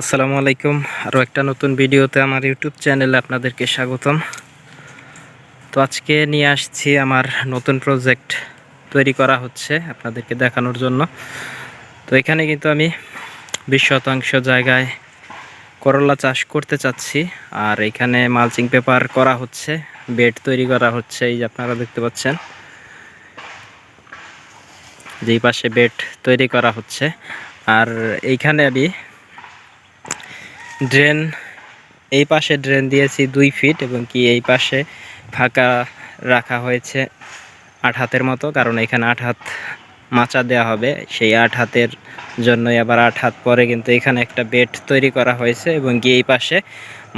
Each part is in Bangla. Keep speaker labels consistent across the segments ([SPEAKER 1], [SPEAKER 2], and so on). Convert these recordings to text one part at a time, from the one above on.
[SPEAKER 1] আসসালামু আলাইকুম। আরও একটা নতুন ভিডিওতে আমার ইউটিউব চ্যানেলে আপনাদেরকে স্বাগতম। তো আজকে নিয়ে আসছি আমার নতুন প্রজেক্ট তৈরি করা হচ্ছে আপনাদেরকে দেখানোর জন্য। তো এখানে কিন্তু আমি বিশ শতাংশ জায়গায় করলা চাষ করতে চাচ্ছি। আর এখানে মালচিং পেপার করা হচ্ছে বেড তৈরি করা হচ্ছে, এই যে আপনারা দেখতে পাচ্ছেন। যেই পাশে বেড তৈরি করা হচ্ছে। আর এইখানে আমি ড্রেন এই পাশে ড্রেন দিয়েছি দুই ফিট এবং কি এই পাশে ফাঁকা রাখা হয়েছে আট হাতের মতো, কারণ এখানে আট হাত মাচা দেওয়া হবে। সেই আট হাতের জন্যই আবার আট হাত পরে কিন্তু এখানে একটা বেড তৈরি করা হয়েছে এবং কি এই পাশে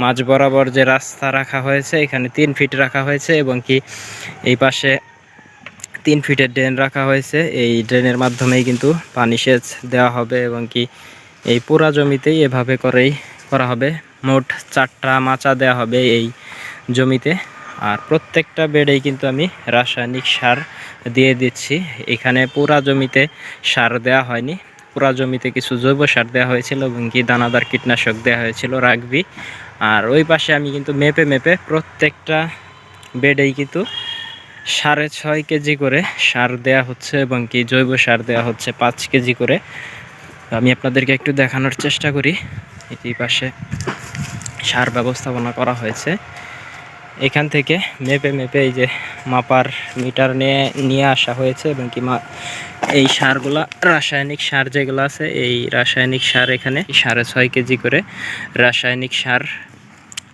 [SPEAKER 1] মাঝ বরাবর যে রাস্তা রাখা হয়েছে, এখানে তিন ফিট রাখা হয়েছে এবং কি এই পাশে তিন ফিটের ড্রেন রাখা হয়েছে। এই ড্রেনের মাধ্যমেই কিন্তু পানি সেচ দেওয়া হবে এবং কি এই পুরা জমিতেই এভাবে করেই করা হবে। মোট চারটা মাচা দেওয়া হবে এই জমিতে। আর প্রত্যেকটা বেডেই কিন্তু আমি রাসায়নিক সার দিয়ে দিচ্ছি। এখানে পুরা জমিতে সার দেওয়া হয়নি। পুরা জমিতে কিছু জৈব সার দেওয়া হয়েছিল এবং কি দানাদার কীটনাশক দেওয়া হয়েছিল রাখবি আর ওই পাশে আমি কিন্তু মেপে মেপে প্রত্যেকটা বেডেই কিন্তু সাড়ে ছয় কেজি করে সার দেয়া হচ্ছে এবং কি জৈব সার দেওয়া হচ্ছে পাঁচ কেজি করে। আমি আপনাদেরকে একটু দেখানোর চেষ্টা করি। এটি পাশে সার ব্যবস্থাপনা করা হয়েছে। এখান থেকে মেপে মেপে এই যে মাপার মিটার নিয়ে নিয়ে আসা হয়েছে এবং কি মা এই সারগুলা, রাসায়নিক সার যেগুলো আছে, এই রাসায়নিক সার এখানে সাড়ে ছয় কেজি করে রাসায়নিক সার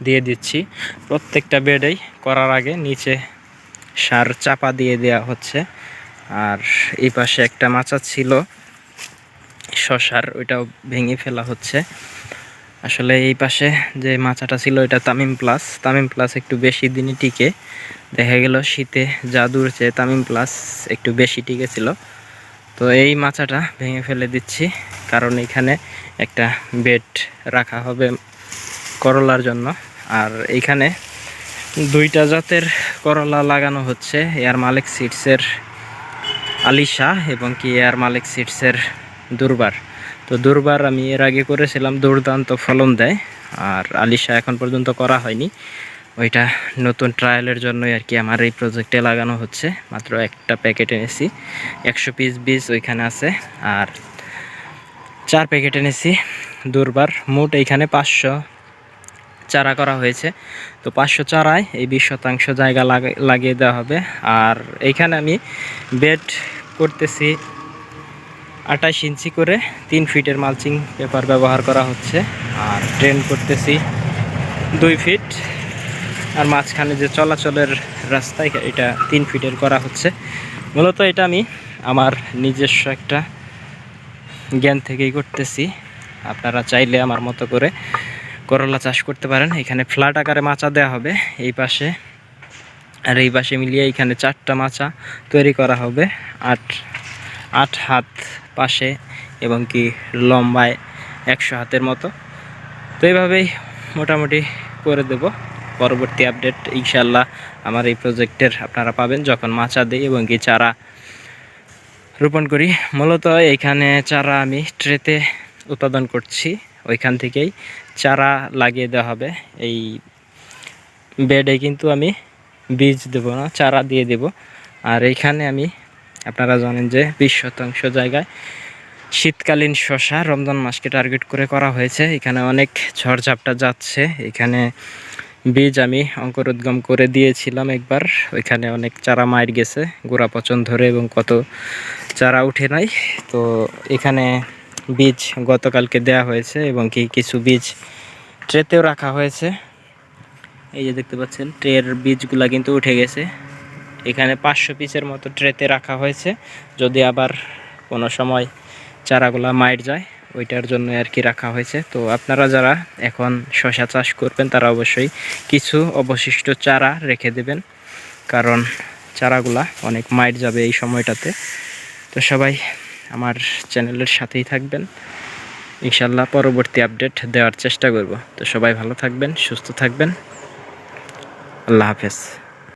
[SPEAKER 1] দিয়ে দিচ্ছি। প্রত্যেকটা বেডেই করার আগে নিচে সার চাপা দিয়ে দেওয়া হচ্ছে। আর এই পাশে একটা মাচা ছিল শশার ওইটাও ভেঙে ফেলা হচ্ছে। আসলে এই পাশে যে মাচাটা ছিল, এটা তামিম প্লাস। তামিম প্লাস একটু বেশি দিনই টিকে। দেখা গেল শীতে জাদুর চেয়ে তামিম প্লাস একটু বেশি টিকেছিল। তো এই মাচাটা ভেঙে ফেলে দিচ্ছি, কারণ এখানে একটা বেড রাখা হবে করলার জন্য। আর এইখানে দুইটা জাতের করলা লাগানো হচ্ছে, এয়ার মালিক সিটসের আলিশা এবং কি এয়ার মালিক সিটসের দুর্বার। তো দুর্বার আমি এর আগে করেছিলাম দুর্দান্ত ফলন দেয়, আর আলিশা এখন পর্যন্ত করা হয়নি। ওইটা নতুন ট্রায়ালের জন্যই আর কি আমার এই প্রজেক্টে লাগানো হচ্ছে। মাত্র একটা প্যাকেট এনেছি, একশো পিস বীজ ওইখানে আছে, আর চার প্যাকেট এনেছি দুর্বার। মোট এইখানে পাঁচশো চারা করা হয়েছে। তো পাঁচশো চারায় এই বিশ শতাংশ জায়গা লাগিয়ে দেওয়া হবে। আর এইখানে আমি বেড করতেছি আঠাশ ইঞ্চি করে তিন ফিটের মালচিং পেপার ব্যবহার করা হচ্ছে। আর ট্রেন করতেছি দুই ফিট। আর মাঝখানে যে চলাচলের রাস্তা এটা তিন ফিটের করা হচ্ছে। মূলত এটা আমি আমার নিজস্ব একটা জ্ঞান থেকেই করতেছি। আপনারা চাইলে আমার মতো করে করলা চাষ করতে পারেন। এখানে ফ্ল্যাট আকারে মাচা দেওয়া হবে এই পাশে। আর এই পাশে মিলিয়ে এখানে চারটা মাচা তৈরি করা হবে। আট আট হাত পাশে এবং কি লম্বায় একশো হাতের মতো। তো এইভাবেই মোটামুটি করে দেব। পরবর্তী আপডেট ইনশাল্লাহ আমার এই প্রজেক্টের আপনারা পাবেন যখন মাচা দিই এবং কি চারা রোপণ করি। মূলত এইখানে চারা আমি ট্রেতে উৎপাদন করছি। ওইখান থেকেই চারা লাগিয়ে দেওয়া হবে। এই বেডে কিন্তু আমি বীজ দেব না, চারা দিয়ে দেব। আর এইখানে আমি আপনারা জানেন যে বিশ শতাংশ জায়গায় শীতকালীন শশা রমজান মাসকে টার্গেট করে করা হয়েছে। এখানে অনেক ঝড়ঝাপটা যাচ্ছে। এখানে বীজ আমি অঙ্কুরোদ্গম করে দিয়েছিলাম একবার। ওইখানে অনেক চারা মায়ের গেছে। গোড়া পচন ধরে এবং কত চারা উঠে নাই। তো এখানে বীজ গতকালকে দেয়া হয়েছে এবং কি কিছু বীজ ট্রেতেও রাখা হয়েছে। এই যে দেখতে পাচ্ছেন, ট্রের বীজগুলা কিন্তু উঠে গেছে। এখানে পাঁচশো পিসের মতো ট্রেতে রাখা হয়েছে। যদি আবার কোনো সময় চারাগুলা মাইট যায়, ওইটার জন্য আর কি রাখা হয়েছে। তো আপনারা যারা এখন শশা চাষ করবেন, তারা অবশ্যই কিছু অবশিষ্ট চারা রেখে দেবেন। কারণ চারাগুলা অনেক মাইট যাবে এই সময়টাতে। তো সবাই আমার চ্যানেলের সাথেই থাকবেন। ইনশাল্লাহ পরবর্তী আপডেট দেওয়ার চেষ্টা করব। তো সবাই ভালো থাকবেন, সুস্থ থাকবেন। আল্লাহ হাফেজ।